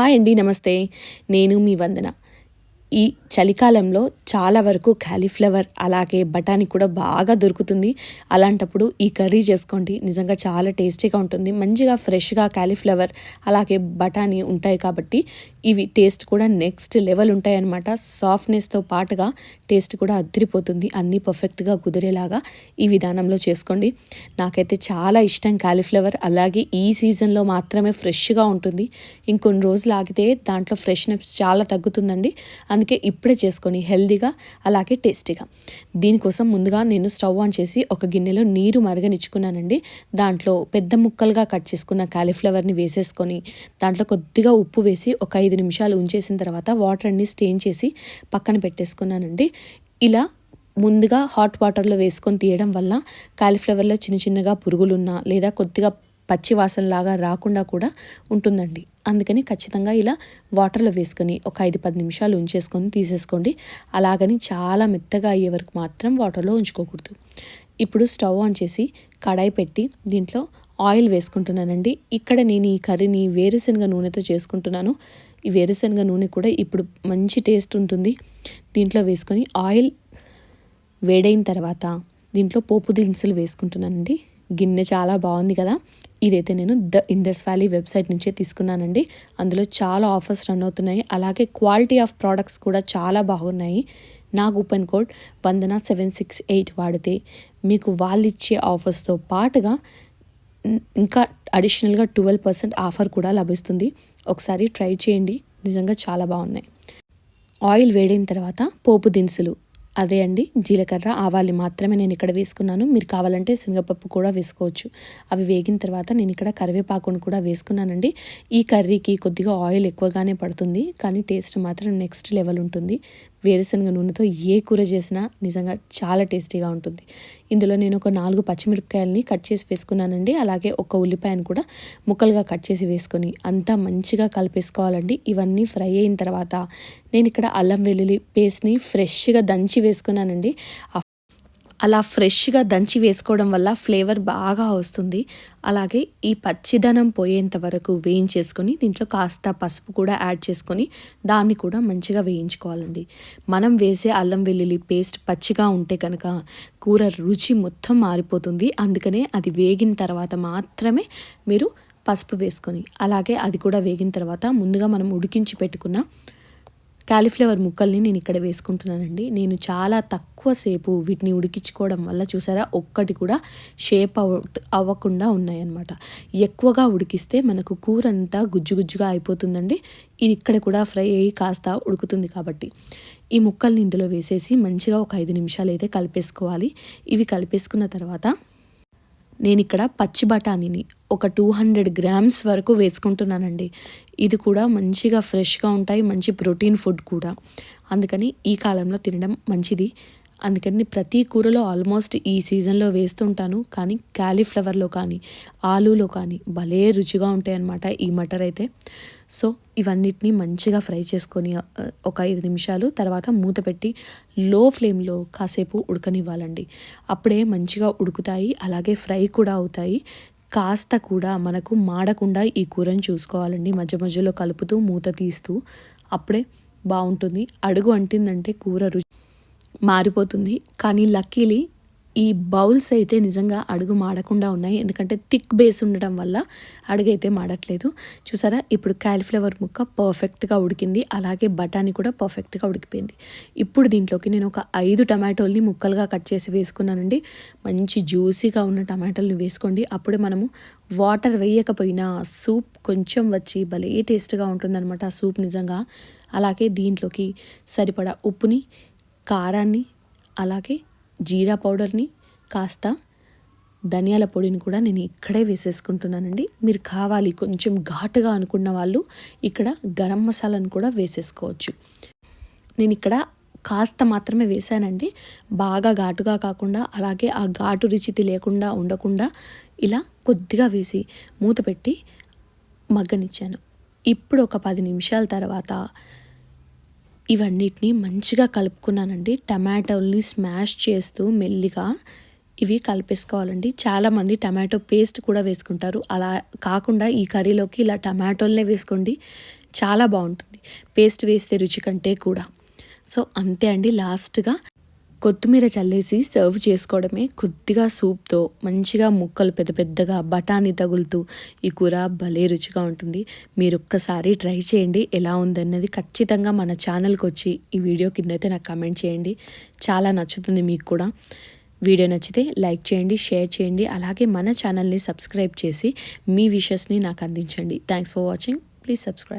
Hi అండి నమస్తే. నేను మీ వందన. ఈ చలికాలంలో చాలా వరకు క్యాలీఫ్లవర్ అలాగే బఠానీ కూడా బాగా దొరుకుతుంది. అలాంటప్పుడు ఈ కర్రీ చేసుకోండి. నిజంగా చాలా టేస్టీగా ఉంటుంది. మంచిగా ఫ్రెష్గా క్యాలీఫ్లవర్ అలాగే బఠానీ ఉంటాయి కాబట్టి ఇవి టేస్ట్ కూడా నెక్స్ట్ లెవెల్ ఉంటాయన్నమాట. సాఫ్ట్నెస్తో పాటుగా టేస్ట్ కూడా అదిరిపోతుంది అన్నీ పర్ఫెక్ట్గా కుదిరేలాగా ఈ విధానంలో చేసుకోండి. నాకైతే చాలా ఇష్టం క్యాలీఫ్లవర్ అలాగే ఈ సీజన్లో మాత్రమే ఫ్రెష్గా ఉంటుంది. ఇంకొన్ని రోజులు ఆగితే దాంట్లో ఫ్రెష్నెస్ చాలా తగ్గుతుందండి. అందుకే ఇప్పుడే చేసుకొని హెల్దీగా అలాగే టేస్టీగా దీనికోసం ముందుగా నేను స్టవ్ ఆన్ చేసి ఒక గిన్నెలో నీరు మరగనిచ్చుకున్నానండి. దాంట్లో పెద్ద ముక్కలుగా కట్ చేసుకున్న కాలీఫ్లవర్ని వేసేసుకొని దాంట్లో కొద్దిగా ఉప్పు వేసి ఒక ఐదు ఐదు నిమిషాలు ఉంచేసిన తర్వాత వాటర్ అన్ని స్టెయిన్ చేసి పక్కన పెట్టేసుకున్నానండి. ఇలా ముందుగా హాట్ వాటర్లో వేసుకొని తీయడం వల్ల కాలీఫ్లవర్లో చిన్న చిన్నగా పురుగులున్నా లేదా కొద్దిగా పచ్చి వాసనలాగా రాకుండా కూడా ఉంటుందండి. అందుకని ఖచ్చితంగా ఇలా వాటర్లో వేసుకొని ఒక ఐదు పది నిమిషాలు ఉంచేసుకొని తీసేసుకోండి. అలాగని చాలా మెత్తగా అయ్యే వరకు మాత్రం వాటర్లో ఉంచుకోకూడదు. ఇప్పుడు స్టవ్ ఆన్ చేసి కడాయి పెట్టి దీంట్లో ఆయిల్ వేసుకుంటున్నానండి. ఇక్కడ నేను ఈ కర్రీని వేరుశనగ నూనెతో చేసుకుంటున్నాను. ఈ వేరుశనగ నూనె కూడా ఇప్పుడు మంచి టేస్ట్ ఉంటుంది. దీంట్లో వేసుకొని ఆయిల్ వేడైన తర్వాత దీంట్లో పోపు దినుసులు వేసుకుంటున్నానండి. గిన్నె చాలా బాగుంది కదా. ఇదైతే నేను ద ఇండస్ వ్యాలీ వెబ్సైట్ నుంచే తీసుకున్నానండి. అందులో చాలా ఆఫర్స్ రన్ అవుతున్నాయి. అలాగే క్వాలిటీ ఆఫ్ ప్రోడక్ట్స్ కూడా చాలా బాగున్నాయి. నా coupon code Vandana seven six eight వాడితే మీకు వాళ్ళు ఇచ్చే ఆఫర్స్తో పాటుగా ఇంకా అడిషనల్గా ట్వెల్వ్ పర్సెంట్ ఆఫర్ కూడా లభిస్తుంది. ఒకసారి ట్రై చేయండి. నిజంగా చాలా బాగున్నాయి. ఆయిల్ వేడిన తర్వాత పోపు దినుసులు. అదే అండి జీలకర్ర ఆవాలు మాత్రమే నేను ఇక్కడ వేసుకున్నాను. మీరు కావాలంటే శనగపప్పు కూడా వేసుకోవచ్చు. అవి వేగిన తర్వాత నేను ఇక్కడ కరివేపాకును కూడా వేసుకున్నానండి. ఈ కర్రీకి కొద్దిగా ఆయిల్ ఎక్కువగానే పడుతుంది కానీ టేస్ట్ మాత్రం నెక్స్ట్ లెవెల్ ఉంటుంది. వేరుశనగ నూనెతో ఏ కూర చేసినా నిజంగా చాలా టేస్టీగా ఉంటుంది. ఇందులో నేను ఒక నాలుగు పచ్చిమిరపకాయలని కట్ చేసి వేసుకున్నానండి. అలాగే ఒక ఉల్లిపాయను కూడా ముక్కలుగా కట్ చేసి వేసుకొని అంతా మంచిగా కలిపేసుకోవాలండి. ఇవన్నీ ఫ్రై అయిన తర్వాత నేను ఇక్కడ అల్లం వెల్లుల్లి పేస్ట్ని ఫ్రెష్గా దంచి వేసుకున్నానండి. ఆ అలా ఫ్రెష్గా దంచి వేసుకోవడం వల్ల ఫ్లేవర్ బాగా వస్తుంది. అలాగే ఈ పచ్చిదనం పోయేంత వరకు వేయించేసుకొని దీంట్లో కాస్త పసుపు కూడా యాడ్ చేసుకొని దాన్ని కూడా మంచిగా వేయించుకోవాలండి. మనం వేసే అల్లం వెల్లుల్లి పేస్ట్ పచ్చిగా ఉంటే కనుక కూర రుచి మొత్తం మారిపోతుంది. అందుకనే అది వేగిన తర్వాత మాత్రమే మీరు పసుపు వేసుకొని అలాగే అది కూడా వేగిన తర్వాత ముందుగా మనం ఉడికించి పెట్టుకున్న క్యాలీఫ్లవర్ ముక్కల్ని నేను ఇక్కడ వేసుకుంటున్నానండి. నేను చాలా తక్కువ సేపు వీటిని ఉడికించుకోవడం వల్ల చూసారా? ఒక్కటి కూడా షేప్ అవుట్ అవ్వకుండా ఉన్నాయన్నమాట. ఎక్కువగా ఉడికిస్తే మనకు కూర అంతా గుజ్జు గుజ్జుగా అయిపోతుందండి. ఇది ఇక్కడ కూడా ఫ్రై అయ్యి కాస్త ఉడుకుతుంది కాబట్టి. ఈ ముక్కల్ని ఇందులో వేసేసి మంచిగా ఒక ఐదు నిమిషాలు అయితే కలిపేసుకోవాలి. ఇవి కలిపేసుకున్న తర్వాత నేను ఇక్కడ పచ్చి బఠానీని ఒక టూ హండ్రెడ్ గ్రామ్స్ వరకు వేసుకుంటున్నానండి. ఇది కూడా మంచిగా ఫ్రెష్గా ఉంటాయి మంచి ప్రోటీన్ ఫుడ్ కూడా. అందుకని ఈ కాలంలో తినడం మంచిది. అందుకని ప్రతి కూరలో ఆల్మోస్ట్ ఈ సీజన్లో వేస్తుంటాను. కానీ క్యాలీఫ్లవర్లో కానీ ఆలూలో కానీ భలే రుచిగా ఉంటాయన్నమాట ఈ మటర్ అయితే. సో ఇవన్నిటిని మంచిగా ఫ్రై చేసుకొని ఒక ఐదు నిమిషాలు తర్వాత మూత పెట్టి లో ఫ్లేమ్లో కాసేపు ఉడకనివ్వాలండి. అప్పుడే మంచిగా ఉడుకుతాయి అలాగే ఫ్రై కూడా అవుతాయి. కాస్త కూడా మనకు మాడకుండా ఈ కూరని చూసుకోవాలండి. మధ్య మధ్యలో కలుపుతూ మూత తీస్తూ అప్పుడే బాగుంటుంది. అడుగు అంటిందంటే కూర రుచి మారిపోతుంది. కానీ లక్కీలీ ఈ బౌల్స్ అయితే నిజంగా అడుగు మాడకుండా ఉన్నాయి. ఎందుకంటే థిక్ బేస్ ఉండటం వల్ల అడుగైతే మాడట్లేదు. చూసారా? ఇప్పుడు క్యాలిఫ్లవర్ ముక్క పర్ఫెక్ట్గా ఉడికింది. అలాగే బఠానీ కూడా పర్ఫెక్ట్గా ఉడికిపోయింది. ఇప్పుడు దీంట్లోకి నేను ఒక ఐదు టమాటోల్ని ముక్కలుగా కట్ చేసి వేసుకున్నానండి. మంచి జ్యూసీగా ఉన్న టమాటోల్ని వేసుకోండి. అప్పుడే మనము వాటర్ వేయకపోయినా సూప్ కొంచెం వచ్చి భలే టేస్ట్గా ఉంటుందన్నమాట ఆ సూప్ నిజంగా. అలాగే దీంట్లోకి సరిపడా ఉప్పుని కారాన్ని అలాగే జీరా పౌడర్ని కాస్త ధనియాల పొడిని కూడా నేను ఇక్కడే వేసేసుకుంటున్నానండి. మీరు కావాలి కొంచెం ఘాటుగా అనుకున్న వాళ్ళు ఇక్కడ గరం మసాలాను కూడా వేసేసుకోవచ్చు. నేను ఇక్కడ కాస్త మాత్రమే వేసానండి. బాగా ఘాటుగా కాకుండా అలాగే ఆ ఘాటు రుచి లేకుండా ఉండకుండా ఇలా కొద్దిగా వేసి మూత పెట్టి మగ్గనిచ్చాను. ఇప్పుడు ఒక పది నిమిషాల తర్వాత ఇవన్నిటిని మంచిగా కలుపుకున్నానండి. టమాటోల్ని స్మాష్ చేస్తూ మెల్లిగా ఇవి కలిపేసుకోవాలండి. చాలామంది టమాటో పేస్ట్ కూడా వేసుకుంటారు. అలా కాకుండా ఈ కర్రీలోకి ఇలా టమాటోల్నే వేసుకోండి. చాలా బాగుంటుంది. పేస్ట్ వేస్తే రుచి కంటే కూడా. సో అంతే అండి. లాస్ట్గా కొత్తిమీర చల్లేసి సర్వ్ చేసుకోవడమే కొద్దిగా సూప్తో మంచిగా ముక్కలు పెద్ద పెద్దగా బఠానీ తగులుతూ ఈ కూర భలే రుచిగా ఉంటుంది. మీరు ఒక్కసారి ట్రై చేయండి. ఎలా ఉందన్నది ఖచ్చితంగా మన ఛానల్కి వచ్చి ఈ వీడియో కింద అయితే నాకు కమెంట్ చేయండి. చాలా నచ్చుతుంది మీకు కూడా. వీడియో నచ్చితే లైక్ చేయండి షేర్ చేయండి. అలాగే మన ఛానల్ని సబ్స్క్రైబ్ చేసి మీ విషెస్ని నాకు అందించండి. Thanks for watching please subscribe